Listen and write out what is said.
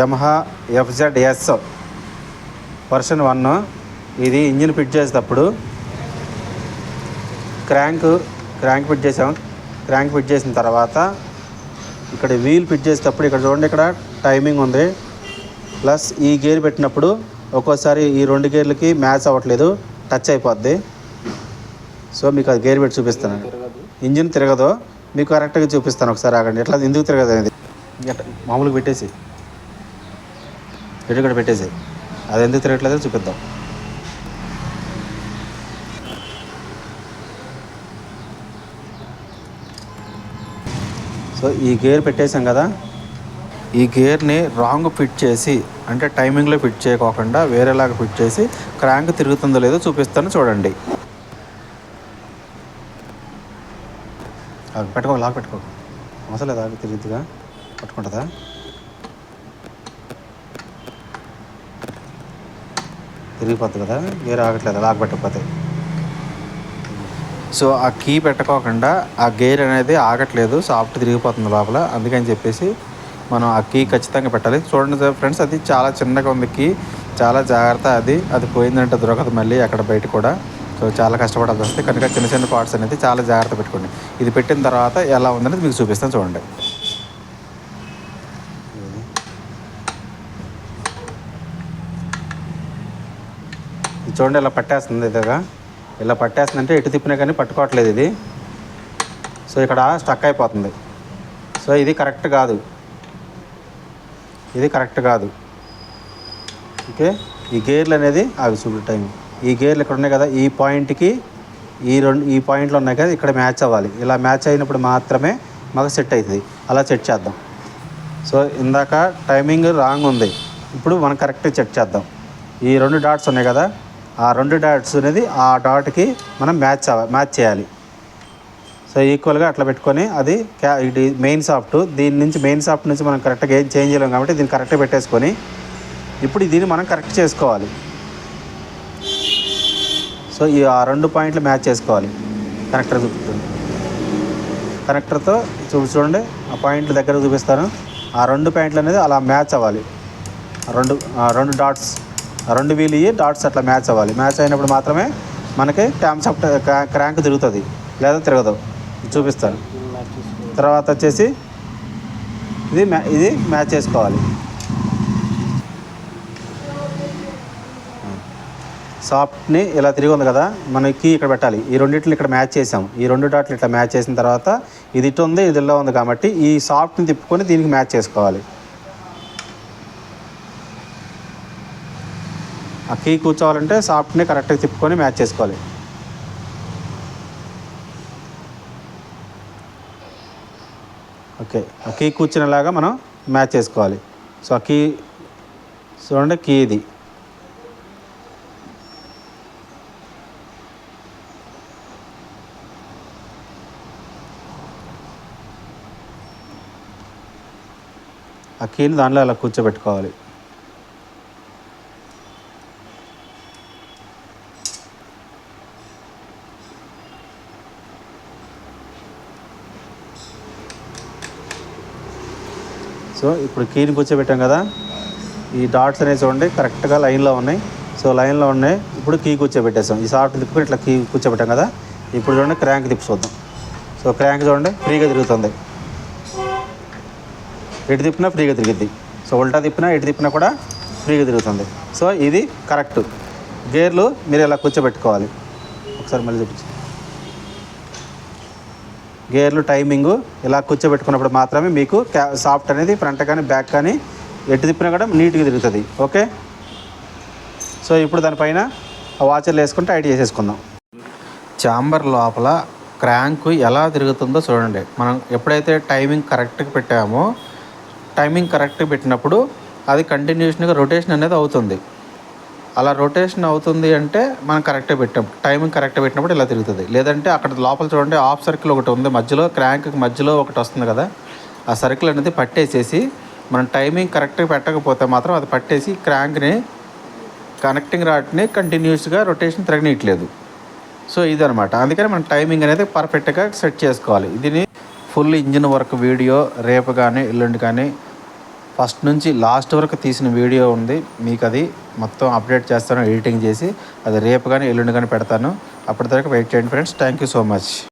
Yamaha FZ S version one. ఇది engine fit చేసేటప్పుడు crank crank fit చేసాం. Crank fit చేసిన తర్వాత ఇక్కడ వీల్ ఫిట్ చేసేటప్పుడు ఇక్కడ చూడండి ఇక్కడ టైమింగ్ ఉంది. ప్లస్ ఈ గేర్ పెట్టినప్పుడు ఒక్కోసారి ఈ రెండు గేర్లకి మ్యాచ్ అవ్వట్లేదు. టచ్ అయిపోద్ది. సో మీకు అది గేర్ పెట్టి చూపిస్తాను. ఇంజిన్ తిరగదు. మీకు కరెక్ట్గా చూపిస్తాను ఒకసారి ఆగండి. ఎట్లా? ఎందుకు తిరగదు అనేది? మామూలుగా పెట్టేసి. ఇక్కడ పెట్టేసి అది ఎందుకు తిరగట్లేదో చూపిద్దాం. సో ఈ గేర్ పెట్టేసాం కదా. ఈ గేర్ని రాంగ్ ఫిట్ చేసి అంటే టైమింగ్లో ఫిట్ చేయకోకుండా వేరేలాగా ఫిట్ చేసి క్రాంక్ తిరుగుతుందో లేదో చూపిస్తాను చూడండి. ఆగు, పెట్టుకో లాక్ పెట్టుకో. అవసరం లేదా? ఆగు, తిరుగుతుందిగా పట్టుకుంటుందా? తిరిగిపోద్ది కదా గేర్ ఆగట్లేదు లాక్ పెట్టకపోతే. సో ఆ కీ పెట్టుకోకుండా ఆ గేర్ అనేది ఆగట్లేదు సాఫ్ట్ తిరిగిపోతుంది లోపల. అందుకని చెప్పేసి మనం ఆ కీ ఖచ్చితంగా పెట్టాలి. చూడండి ఫ్రెండ్స్ అది చాలా చిన్నగా ఉంది కీ. చాలా జాగ్రత్త అది. అది పోయిందంటే దొరకదు మళ్ళీ అక్కడ బయట కూడా. సో చాలా కష్టపడాల్సి వస్తుంది. కనుక చిన్న చిన్న పార్ట్స్ అనేది చాలా జాగ్రత్త పెట్టుకోండి. ఇది పెట్టిన తర్వాత ఎలా ఉందనేది మీకు చూపిస్తాను చూడండి. చూడండి ఇలా పట్టేస్తుంది ఇదిగా ఇలా పట్టేస్తుందంటే ఎటు తిప్పినా కానీ పట్టుకోవట్లేదు ఇది. సో ఇక్కడ స్టక్ అయిపోతుంది. సో ఇది కరెక్ట్ కాదు. ఇది కరెక్ట్ కాదు. ఓకే? ఈ గేర్లు అనేది అవి చూడు టైం. ఈ గేర్లు ఇక్కడ ఉన్నాయి కదా ఈ పాయింట్కి ఈ రెండు ఈ పాయింట్లు ఉన్నాయి కదా ఇక్కడ మ్యాచ్ అవ్వాలి. ఇలా మ్యాచ్ అయినప్పుడు మాత్రమే మాకు సెట్ అవుతుంది. అలా సెట్ చేద్దాం. సో ఇందాక టైమింగ్ రాంగ్ ఉంది. ఇప్పుడు మనం కరెక్ట్గా చెక్ చేద్దాం. ఈ రెండు డాట్స్ ఉన్నాయి కదా ఆ రెండు డాట్స్ అనేది ఆ డాట్కి మనం మ్యాచ్ మ్యాచ్ చేయాలి. సో ఈక్వల్గా అట్లా పెట్టుకొని అది క్యా ఇది మెయిన్ సాఫ్ట్ దీని నుంచి మెయిన్ సాఫ్ట్ నుంచి మనం కరెక్ట్గా ఏం చేంజ్ చేయలేం కాబట్టి దీన్ని కరెక్ట్గా పెట్టేసుకొని ఇప్పుడు దీన్ని మనం కరెక్ట్ చేసుకోవాలి. సో ఈ ఆ రెండు పాయింట్లు మ్యాచ్ చేసుకోవాలి. కనెక్టర్ చూపుతుంది కనెక్టర్తో చూ చూడండి. ఆ పాయింట్ల దగ్గర చూపిస్తాను. ఆ రెండు పాయింట్లు అనేది అలా మ్యాచ్ అవ్వాలి. రెండు రెండు డాట్స్. రెండు వీలు ఇవి డాట్స్ అట్లా మ్యాచ్ అవ్వాలి. మ్యాచ్ అయినప్పుడు మాత్రమే మనకి ట్యామ్ క్రాంక్ తిరుగుతుంది. లేదా తిరగదు. చూపిస్తాను. తర్వాత వచ్చేసి ఇది మ్యా ఇది మ్యాచ్ చేసుకోవాలి. సాఫ్ట్ని ఇలా తిరిగి ఉంది కదా మనకి ఇక్కడ పెట్టాలి. ఈ రెండింటిని ఇక్కడ మ్యాచ్ చేసాం. ఈ రెండు డాట్లు ఇట్లా మ్యాచ్ చేసిన తర్వాత ఇది ఇటు ఉంది ఇది ఇలా ఉంది కాబట్టి ఈ సాఫ్ట్ని తిప్పుకొని దీనికి మ్యాచ్ చేసుకోవాలి. ఆ కీ కూర్చోవాలంటే సాఫ్ట్ని కరెక్ట్గా తిప్పుకొని మ్యాచ్ చేసుకోవాలి. ఓకే ఆ కీ కూర్చునేలాగా మనం మ్యాచ్ చేసుకోవాలి. సో ఆ కీ చూడండి కీ ఇది ఆ కీని దాంట్లో అలా కూర్చోబెట్టుకోవాలి. సో ఇప్పుడు కీని కూర్చోబెట్టాం కదా. ఈ డాట్స్ అనేవి చూడండి కరెక్ట్గా లైన్లో ఉన్నాయి. సో లైన్లో ఉన్నాయి. ఇప్పుడు కీ కూర్చోబెట్టేసాం. ఈ సాఫ్ట్ తిప్పి ఇట్లా కీ కూర్చోబెట్టాం కదా. ఇప్పుడు చూడండి క్రాంక్ తిప్పి చూద్దాం. సో క్రాంక్ చూడండి ఫ్రీగా తిరుగుతుంది. ఎటు తిప్పినా ఫ్రీగా తిరిగిద్ది. సో ఉల్టా తిప్పినా ఎటు తిప్పినా కూడా ఫ్రీగా తిరుగుతుంది. సో ఇది కరెక్ట్. గేర్లు మీరు ఇలా కూర్చోబెట్టుకోవాలి. ఒకసారి మళ్ళీ చూపించండి గేర్లు టైమింగ్ ఇలా కూర్చోబెట్టుకున్నప్పుడు మాత్రమే మీకు క్యా సాఫ్ట్ అనేది ఫ్రంట్ కానీ బ్యాక్ కానీ ఎటు తిప్పినా కూడా నీట్గా తిరుగుతుంది. ఓకే? సో ఇప్పుడు దానిపైన వాచర్లు వేసుకుంటే ఐడి చేసేసుకుందాం. చాంబర్ లోపల క్రాంక్ ఎలా తిరుగుతుందో చూడండి. మనం ఎప్పుడైతే టైమింగ్ కరెక్ట్గా పెట్టామో టైమింగ్ కరెక్ట్గా పెట్టినప్పుడు అది కంటిన్యూషన్గా రొటేషన్ అనేది అవుతుంది. అలా రొటేషన్ అవుతుంది అంటే మనం కరెక్ట్గా పెట్టాం. టైమింగ్ కరెక్ట్గా పెట్టినప్పుడు ఇలా తిరుగుతుంది. లేదంటే అక్కడ లోపల చూడండి ఆఫ్ సర్కిల్ ఒకటి ఉంది. మధ్యలో క్రాంక్ మధ్యలో ఒకటి వస్తుంది కదా. ఆ సర్కిల్ అనేది పట్టేసేసి మనం టైమింగ్ కరెక్ట్గా పెట్టకపోతే మాత్రం అది పట్టేసి క్రాంక్ని కనెక్టింగ్ రాట్ని కంటిన్యూస్గా రొటేషన్ తిరగనీయట్లేదు. సో ఇదనమాట అందుకని మనం టైమింగ్ అనేది పర్ఫెక్ట్గా సెట్ చేసుకోవాలి. దీని ఫుల్ ఇంజిన్ వర్క్ వీడియో రేపు కానీ ఎల్లుండి కానీ ఫస్ట్ నుంచి లాస్ట్ వరకు తీసిన వీడియో ఉంది. మీకు అది మొత్తం అప్డేట్ చేస్తాను ఎడిటింగ్ చేసి అది రేపు కానీ ఎల్లుండి కానీ పెడతాను. అప్పటిదాకా వెయిట్ చేయండి friends. Thank you so much.